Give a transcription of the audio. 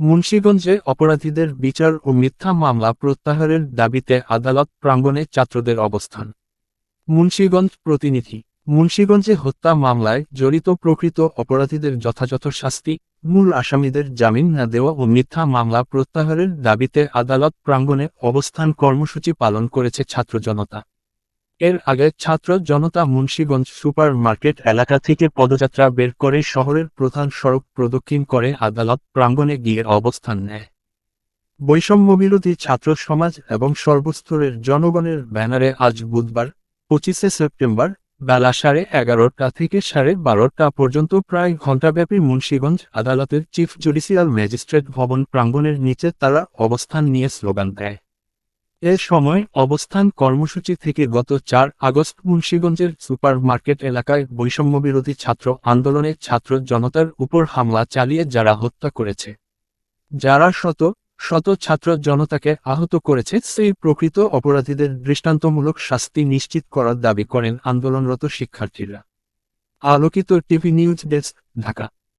মুন্সীগঞ্জে অপরাধীদের বিচার ও মিথ্যা মামলা প্রত্যাহারের দাবিতে আদালত প্রাঙ্গণে ছাত্রদের অবস্থান। মুন্সীগঞ্জ প্রতিনিধি, মুন্সীগঞ্জে হত্যা মামলায় জড়িত প্রকৃত অপরাধীদের যথাযথ শাস্তি, মূল আসামিদের জামিন না দেওয়া ও মিথ্যা মামলা প্রত্যাহারের দাবিতে আদালত প্রাঙ্গণে অবস্থান কর্মসূচি পালন করেছে ছাত্র জনতা। এর আগে ছাত্র জনতা মুন্সীগঞ্জ সুপার মার্কেট এলাকা থেকে পদযাত্রা বের করে শহরের প্রধান সড়ক প্রদক্ষিণ করে আদালত প্রাঙ্গণে গিয়ে অবস্থান নেয়। বৈষম্যবিরোধী ছাত্র সমাজ এবং সর্বস্তরের জনগণের ব্যানারে আজ বুধবার, পঁচিশে সেপ্টেম্বর, বেলা সাড়ে এগারোটা থেকে সাড়ে বারোটা পর্যন্ত প্রায় ঘণ্টাব্যাপী মুন্সীগঞ্জ আদালতের চিফ জুডিশিয়াল ম্যাজিস্ট্রেট ভবন প্রাঙ্গণের নিচে তারা অবস্থান নিয়ে স্লোগান দেয়। এ সময় অবস্থান কর্মসূচি থেকে গত চার আগস্ট মুন্সীগঞ্জের সুপার মার্কেট এলাকায় বৈষম্যবিরোধী ছাত্র আন্দোলনে ছাত্র জনতার উপর হামলা চালিয়ে যারা হত্যা করেছে। যারা শত শত ছাত্র জনতাকে আহত করেছে, সেই প্রকৃত অপরাধীদের দৃষ্টান্তমূলক শাস্তি নিশ্চিত করার দাবি করেন আন্দোলনরত শিক্ষার্থীরা। আলোকিত টিভি নিউজ ডেস্ক, ঢাকা।